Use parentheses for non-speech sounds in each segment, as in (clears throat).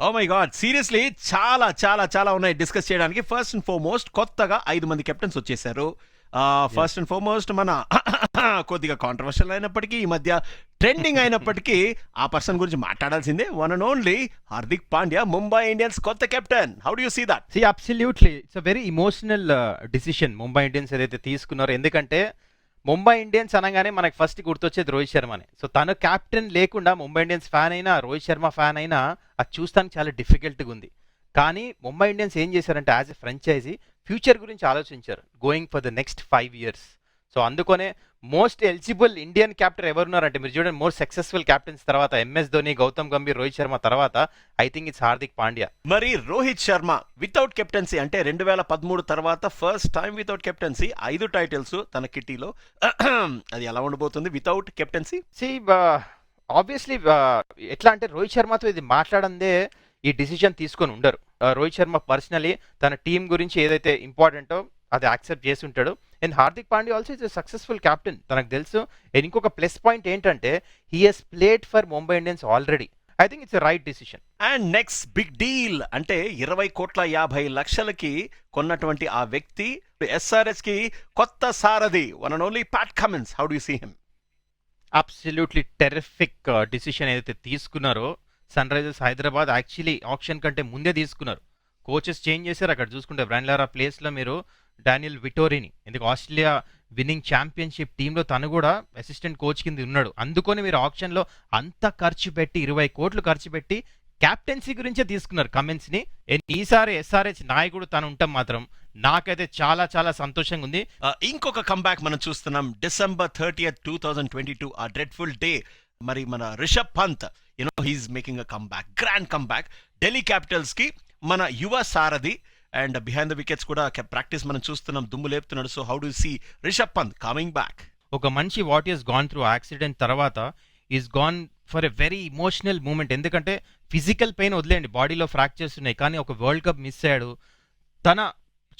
Oh my God seriously చాలా చాలా చాలా ఉన్నాయి డిస్కస్ చేయడానికి. ఫస్ట్ అండ్ ఫార్మోస్ట్ కొత్తగా ఐదు మంది కెప్టెన్స్ వచ్చేసారు. ఫస్ట్ అండ్ ఫార్మోస్ట్ మన (coughs) కొద్దిగా కాంట్రవర్షియల్ అయినప్పటికీ ఈ మధ్య ట్రెండింగ్ అయినప్పటికీ ఆ పర్సన్ గురించి మాట్లాడాల్సిందే. One and only Hardik Pandya Mumbai Indians కొత్త captain how do you see that see absolutely it's a very emotional decision Mumbai Indians ఏదైతే తీసుకున్నారో. ఎందుకంటే ముంబై ఇండియన్స్ అనగానే మనకు ఫస్ట్ గుర్తొచ్చేది రోహిత్ శర్మనే. సో తను కెప్టెన్ లేకుండా ముంబై ఇండియన్స్ ఫ్యాన్ అయినా రోహిత్ శర్మ ఫ్యాన్ అయినా అది చూస్తానికి చాలా డిఫికల్ట్గా ఉంది. కానీ ముంబై ఇండియన్స్ ఏం చేశారంటే యాజ్ ఎ ఫ్రాంచైజీ ఫ్యూచర్ గురించి ఆలోచించారు. Going for the next five years so అందుకనే మోస్ట్ ఎలిజిబుల్ ఇండియన్ క్యాప్టెన్ ఎవరున్నారంటే మీరు చూడండి మోస్ట్ సక్సెస్ఫుల్ క్యాప్టెన్స్ తర్వాత ఎంఎస్ ధోని గౌతమ్ గంభీర్ రోహిత్ శర్మ తర్వాత I think it's Hardik Pandya. మరి రోహిత్ శర్మ వితౌట్ కెప్టెన్సీ అంటే రెండు వేల పదమూడు తర్వాత ఫస్ట్ టైం వితౌట్ కెప్టెన్సీ ఐదు టైటిల్స్ తన కిట్టీలో. (clears throat) అది ఎలా ఉండబోతుంది వితౌట్ కెప్టెన్సీ సి ఆబ్వియస్లీ ఎట్లా అంటే రోహిత్ శర్మతో ఇది మాట్లాడందే ఈ డిసిజన్ తీసుకొని ఉండరు. Uh, రోహిత్ శర్మ పర్సనలీ తన టీం గురించి ఏదైతే ఇంపార్టెంటో అది యాక్సెప్ట్ చేసి ఉంటాడు. And Hardik Pandya also is successful captain తనకు తెలుసు. అండ్ ఇంకొక ప్లస్ పాయింట్ ఏంటంటే he has played for Mumbai Indians already I think it's right decision and next big deal అంటే ఇరవై కోట్ల యాభై లక్షలకి కొన్నటువంటి ఆ వ్యక్తి ఎస్ఆర్ఎస్కి కొత్త సారథి one and only Pat Cummins how do see him absolutely terrific decision ఏదైతే తీసుకున్నారో Sunrisers Hyderabad actually option కంటే ముందే తీసుకున్నారు. కోచెస్ చేంజ్ చేశారు అక్కడ. చూసుకుంటే బ్రాండ్లారా ప్లేస్లో మీరు డానియల్ విటోరీని ఎందుకు ఆస్ట్రేలియా విన్నింగ్ ఛాంపియన్షిప్ టీంలో తను కూడా అసిస్టెంట్ కోచ్ కింద ఉన్నాడు. అందుకని మీరు ఆప్షన్లో అంత ఖర్చు పెట్టి ఇరవై కోట్లు ఖర్చు పెట్టి క్యాప్టెన్సీ గురించే తీసుకున్నారు కమెంట్స్ని. ఈసారి ఎస్ఆర్హెచ్ నాయకుడు తను ఉంటాం మాత్రం నాకైతే చాలా చాలా సంతోషంగా ఉంది. ఇంకొక కంబ్యాక్ మనం చూస్తున్నాం. December thirty two thousand twenty two ఆ డ్రెడ్ఫుల్ డే మరి మన Rishabh Pant you know he's making a comeback grand comeback Delhi క్యాపిటల్స్కి మన యువ సారథి అండ్ బిహైండ్ ద వికెట్స్ కూడా ప్రాక్టీస్ మనం చూస్తున్నాం. దుమ్ము లేపుతున్నాడు. So how do see Rishabh Pant coming back ఒక మనిషి what is gone through accident తర్వాత is gone for a very emotional moment ఎందుకంటే ఫిజికల్ పెయిన్ వదిలేయండి. బాడీలో ఫ్రాక్చర్స్ ఉన్నాయి. కానీ ఒక వరల్డ్ కప్ మిస్ అయ్యాడు. తన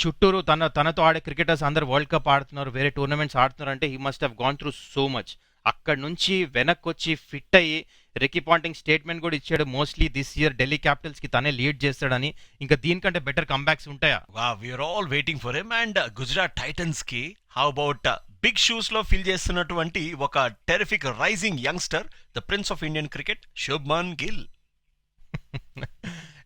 చుట్టూరు తన తనతో ఆడే క్రికెటర్స్ అందరు వరల్డ్ కప్ ఆడుతున్నారు. వేరే టోర్నమెంట్స్ ఆడుతున్నారు. అంటే he must have gone through so much అక్కడ నుంచి వెనక్కి వచ్చి ఫిట్ అయ్యి రికీ పాంటింగ్ స్టేట్మెంట్ కూడా ఇచ్చాడు. మోస్ట్లీ దిస్ ఇయర్ ఢిల్లీ క్యాపిటల్స్కి తనే లీడ్ చేస్తాడని. ఇంకా దీనికంటే బెటర్ కంబ్యాక్స్ ఉంటాయా? వా we are all waiting for him and Gujarat టైటన్స్కి how about big షూస్లో ఫిల్ చేస్తున్నటువంటి ఒక terrific rising youngster the prince of Indian cricket Shubman Gill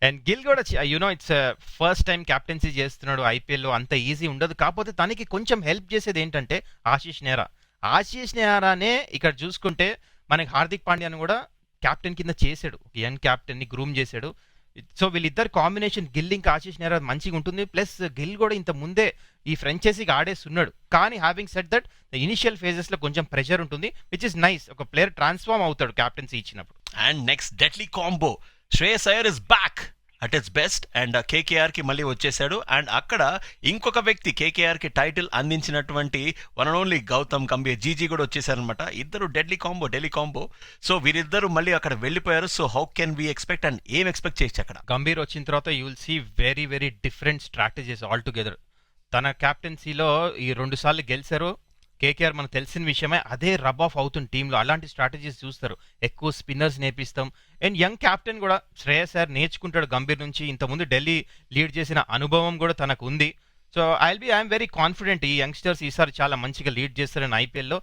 and Gill కూడా you know it's first time captaincy చేస్తున్నాడు ఐపీఎల్లో అంత easy ఉండదు. కాకపోతే తనకి కొంచెం హెల్ప్ చేసేది ఏంటంటే ఆశీష్ నెహ్రా. ఆశీష్ నెహ్రానే ఇక్కడ చూసుకుంటే మనకి హార్దిక్ పాండ్యాని కూడా క్యాప్టెన్ కింద చేశాడు. యంగ్ క్యాప్టెన్ని గ్రూమ్ చేశాడు. సో వీళ్ళిద్దరు కాంబినేషన్ గిల్ ఇంకా ఆశిష్ నెహ్రా మంచిగా ఉంటుంది. ప్లస్ గిల్ కూడా ఇంత ముందే ఈ ఫ్రెంచైజీకి ఆడేస్తున్నాడు కానీ హ్యావింగ్ సెట్ దట్ ఇనిషియల్ ఫేజెస్లో కొంచెం ప్రెషర్ ఉంటుంది విచ్ ఇస్ నైస్ ఒక ప్లేయర్ ట్రాన్స్ఫార్మ్ అవుతాడు క్యాప్టెన్సీ ఇచ్చినప్పుడు. And next deadly combo Shreyas Iyer is back at its best and కేకేఆర్కి మళ్ళీ వచ్చేసాడు అండ్ అక్కడ ఇంకొక వ్యక్తి కేకేఆర్కి టైటిల్ అందించినటువంటి one and only Gautam Gambhir GG కూడా వచ్చేసారనమాట ఇద్దరు deadly combo deadly combo so వీరిద్దరు మళ్ళీ అక్కడ వెళ్ళిపోయారు. So how can we expect and ఏం ఎక్స్పెక్ట్ చేయొచ్చు అక్కడ? గంభీర్ వచ్చిన తర్వాత you will see very very different strategies all together తన క్యాప్టెన్సీలో ఈ రెండు సార్లు గెలిచారు. కేకేఆర్ మనకు తెలిసిన విషయమే అదే రబ్ ఆఫ్ అవుతుంది టీంలో అలాంటి స్ట్రాటజీస్ చూస్తారు. ఎక్కువ స్పిన్నర్స్ నేర్పిస్తాం అండ్ యంగ్ క్యాప్టెన్ కూడా శ్రేయస్ సార్ నేర్చుకుంటాడు గంభీర్ నుంచి. ఇంతకుముందు ఢిల్లీ లీడ్ చేసిన అనుభవం కూడా తనకు ఉంది. So I be I'm very confident ఈ యంగ్స్టర్స్ ఈసారి చాలా మంచిగా లీడ్ చేస్తారని ఐపీఎల్లో.